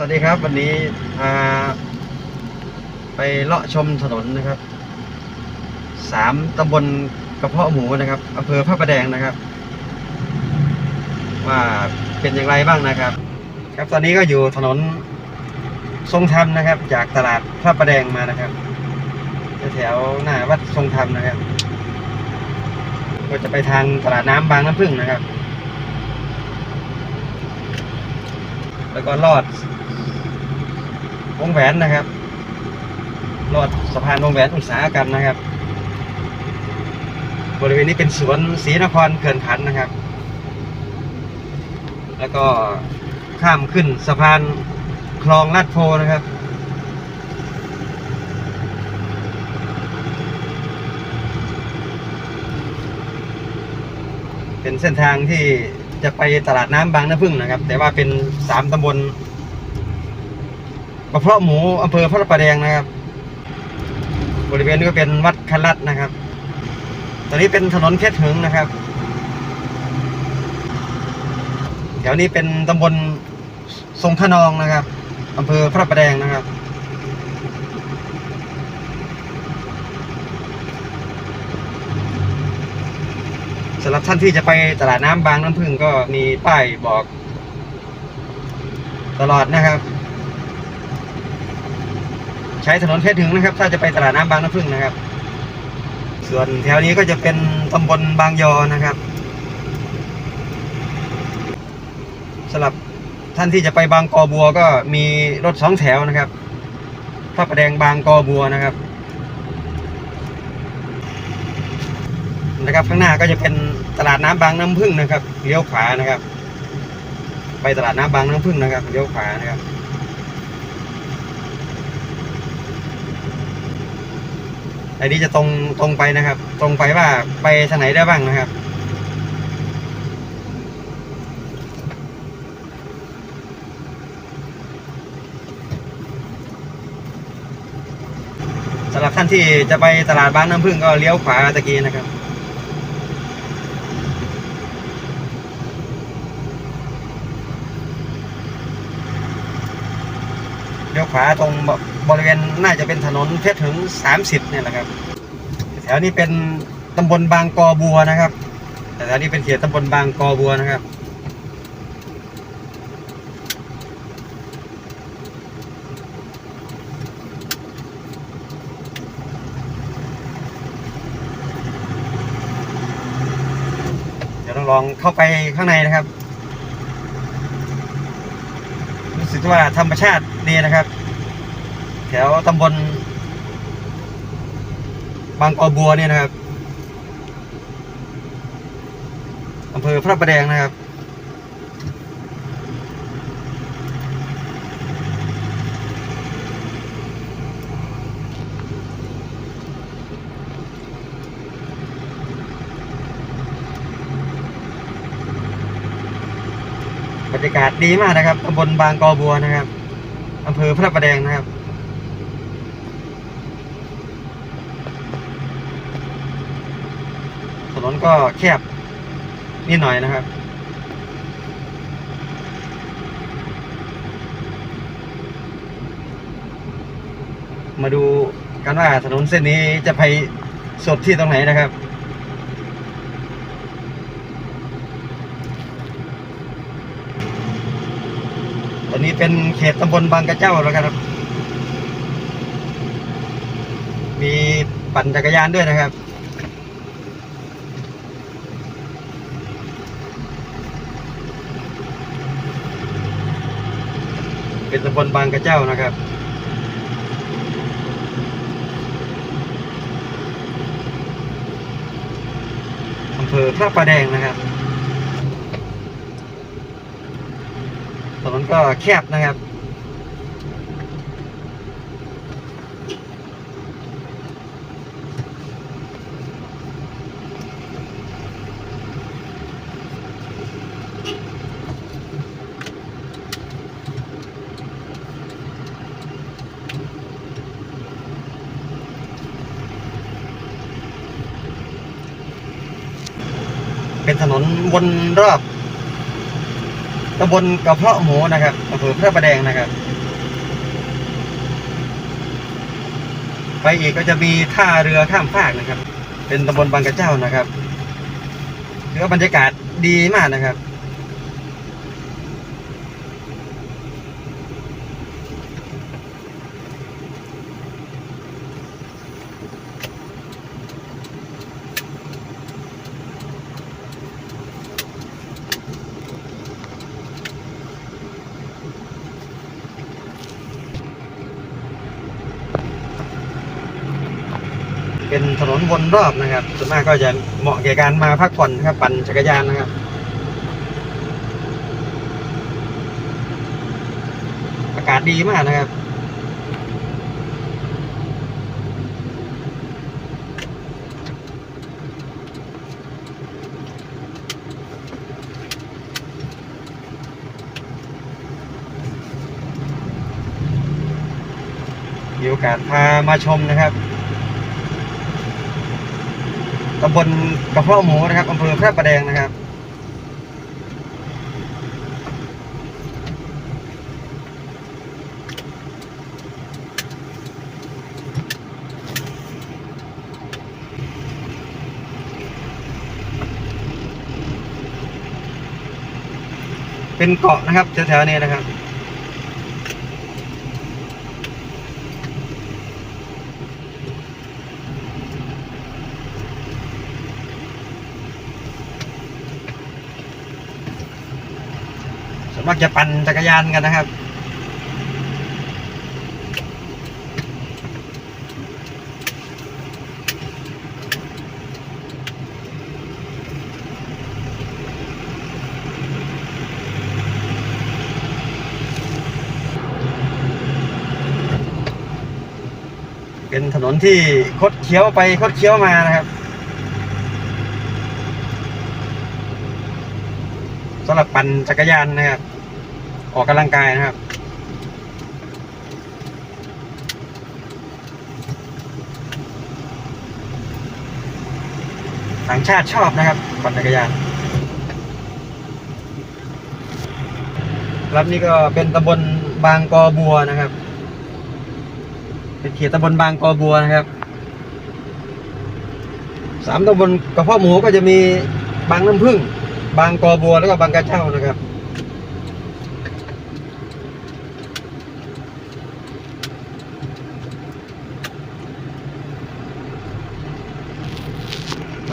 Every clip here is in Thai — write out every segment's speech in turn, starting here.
สวัสดีครับ วันนี้พาไปเลาะชมถนนนะครับสามตำบลกระเพาะหมูนะครับอำเภอพระประแดงนะครับ ว่าเป็นอย่างไรบ้างนะครับ ครับตอนนี้ก็อยู่ถนนทรงธรรมนะครับ จากตลาดพระประแดงมานะครับแถวหน้าวัดทรงธรรมนะครับ ก็จะไปทางตลาดน้ำบางน้ำพึ่งนะครับแล้วก็ลอด วงแหวนนะครับลอดสะพานวงแหวนอุตสาหกรรมนะครับ บริเวณนี้เป็นสวนศรีนครเขื่อนขันนะครับ แล้วก็ข้ามขึ้นสะพานคลองลาดโพนะครับเป็นเส้นทางที่จะไปตลาดน้ำบางน้ำพึ่งนะครับ แต่ว่าเป็นสามตำบล กระเพาะหมูอำเภอพระประแดงนะครับ บริเวณนี้ก็เป็นวัดคลัดนะครับ ตอนนี้เป็นถนนเพชรหึงนะครับ แถวนี้เป็นตำบลทรงขนองนะครับอำเภอพระประแดงนะครับสำหรับท่านที่จะไปตลาดน้ำบางน้ำพึ่งก็มีป้ายบอก ตลอดนะครับ ช้ถนนเพชรถึงนะครับ ถ้าจะไปตลาดน้ำบางน้ำพึ่งนะครับ ส่วนแถวนี้ก็จะเป็นตำบลบางยอนะครับสำหรับท่านที่จะไปบางกอบัวก็มีรถสองแถวนะครับพระประแดงบางกอบัวนะครับนะครับข้างหน้าก็จะเป็นตลาดน้ำบางน้ำพึ่งนะครับเลี้ยวขวานะครับ ไปตลาดน้ำบางน้ำพึ่งนะครับเลี้ยวขวานะครับ อันนี้จะตรงตรงไปนะครับ ตรงไปว่าไปทางไหนได้บ้างนะครับ สำหรับท่านที่จะไปตลาดบ้างน้ำพึ่งก็เลี้ยวขวาตะกี้นะครับเลี้ยวขวาตรง บริเวณน่าจะเป็นถนนเพชรถึงสามสิบเนี่ยแหละครับ แถวนี้เป็นตำบลบางกอบัวนะครับ แต่แถวนี้เป็นเขตตำบลบางกอบัวนะครับ เดี๋ยวเราลองเข้าไปข้างในนะครับ รู้สึกว่าธรรมชาติดีนะครับ แถวตำบลบางกอบัวเนี่ยนะครับอำเภอพระประแดงนะครับ บรรยากาศดีมากนะครับตำบลบางกอบัวนะครับอำเภอพระประแดงนะครับ ถน นก็แคบนิดหน่อยนะครับ มาดูกันว่าถนนเส้นนี้จะไปสดที่ตรงไหนนะครับตอนนี้เป็นเขตตำบลบางกระเจ้าแล้วครับ มีปั่นจักรยานด้วยนะครับ เป็นตำบลบางกระเจ้านะครับ อำเภอพระประแดงนะครับ ถนนก็แคบนะครับ เป็นถนนวนรอบตำบลกระเพาะหมูนะครับอำเภอพระประแดงนะครับ ไปอีกก็จะมีท่าเรือข้ามฟากนะครับ เป็นตำบลบางกระเจ้านะครับถือว่าบรรยากาศดีมากนะครับ เป็นถนนวนรอบนะครับ ส่วนมากก็จะเหมาะแก่การมาพักผ่อนนะครับปั่นจักรยานนะครับอากาศดีมากนะครับมีโอกาสพามาชมนะครับ ตำบลกระเพาะหมูนะครับอำเภอพระประแดงนะครับเป็นเกาะนะครับแถวๆนี้นะครับ มากจะปั่นจักรยานกันนะครับ เป็นถนนที่คดเคี้ยวไปคดเคี้ยวมานะครับสำหรับปั่นจักรยานนะครับ ออกกำลังกายนะครับ ต่างชาติชอบนะครับปั่นจักรยานรับนี่ก็เป็นตำบลบางกอบัวนะครับ เป็นเขตตำบลบางกอบัวนะครับสามตำบลกระเพาะหมูก็จะมีบางน้ำผึ้งบางกอบัวแล้วก็บางกระเจ้านะครับ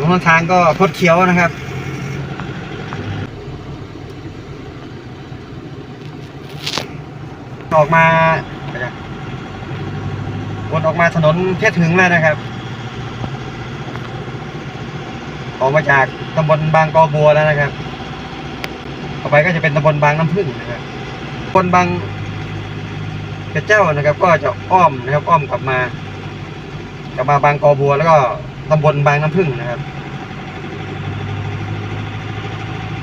ถนนทางก็คดเคี้ยวนะครับ ออกมาวนออกมาถนนเพชรถึงแล้วนะครับ ออกมาจากตำบลบางกอบัวแล้วนะครับ ต่อไปก็จะเป็นตำบลบางน้ำพึ่งนะครับตำบลบางกระเจ้านะครับ ก็จะอ้อมนะครับ อ้อมกลับมา กลับมาบางกอบัวแล้วก็ ตำบลบางน้ำพึ่งนะครับ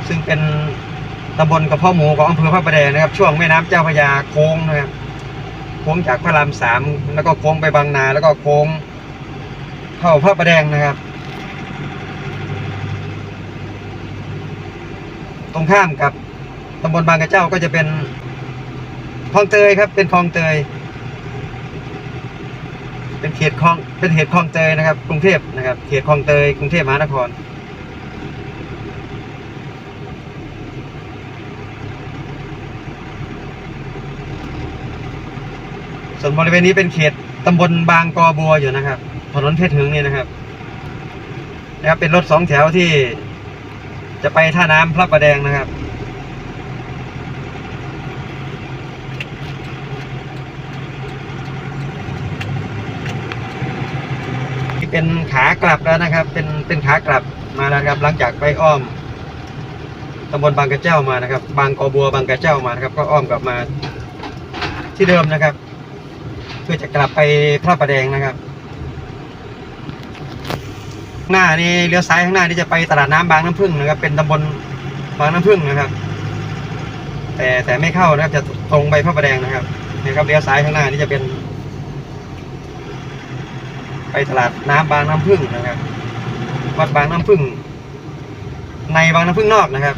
ซึ่งเป็นตำบลกระเพาะหมูของอำเภอพระประแดงนะครับ ช่วงแม่น้ำเจ้าพระยาโค้งนะครับ โค้งจากพระรามสามแล้วก็โค้งไปบางนา แล้วก็โค้ง เข้าพระประแดงนะครับ ตรงข้ามกับตำบลบางกระเจ้าก็จะเป็นคลองเตยครับ เป็นคลองเตย เป็นเขตคลองเป็นเขตคลองเตยนะครับ กรุงเทพนะครับ เขตคลองเตยกรุงเทพมหานครส่วนบริเวณนี้เป็นเขตตำบลบางกอบัวอยู่นะครับ ถนนเพชรหึงนี่นะครับ นะครับ เป็นรถสองแถวที่จะไปท่าน้ำพระประแดงนะครับ เป็นขากลับแล้วนะครับ เป็นเป็นขากลับมาแล้วครับ หลังจากไปอ้อมตำบลบางกระเจ้ามานะครับ บางกอบัวบางกระเจ้ามานะครับ ก็อ้อมกลับมาที่เดิมนะครับ เพื่อจะกลับไปพระประแดงนะครับ หน้านี่เลี้ยวซ้ายข้างหน้านี่จะไปตลาดน้ำบางน้ำพึ่งนะครับ เป็นตำบลบางน้ำพึ่งนะครับ แต่แต่ไม่เข้านะครับ จะตรงไปพระประแดงนะครับนี่ครับเลี้ยวซ้ายข้างหน้านี่จะเป็น ไปตลาดน้ำบางน้ำพึ่งนะครับ วัดบางน้ำพึ่ง ในบางน้ำพึ่งนอกนะครับ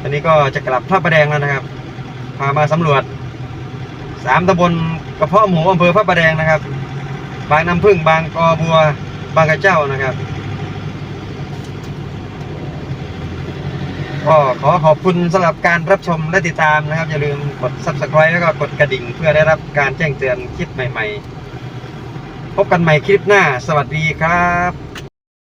ตอนี้ก็จะกลับพระประแดงแล้วนะครับ พามาสำรวจสามตำบลกระเพาะหมูอำเภอพระประแดงนะครับ บางน้ำพึ่งบางกอบัวบางกระเจ้านะครับ ก็ขอขอบคุณสำหรับการรับชมและติดตามนะครับ อย่าลืมกด subscribe แล้วก็กดกระดิ่งเพื่อได้รับการแจ้งเตือนคลิปใหม่ ๆ พบกันใหม่คลิปหน้า สวัสดีครับ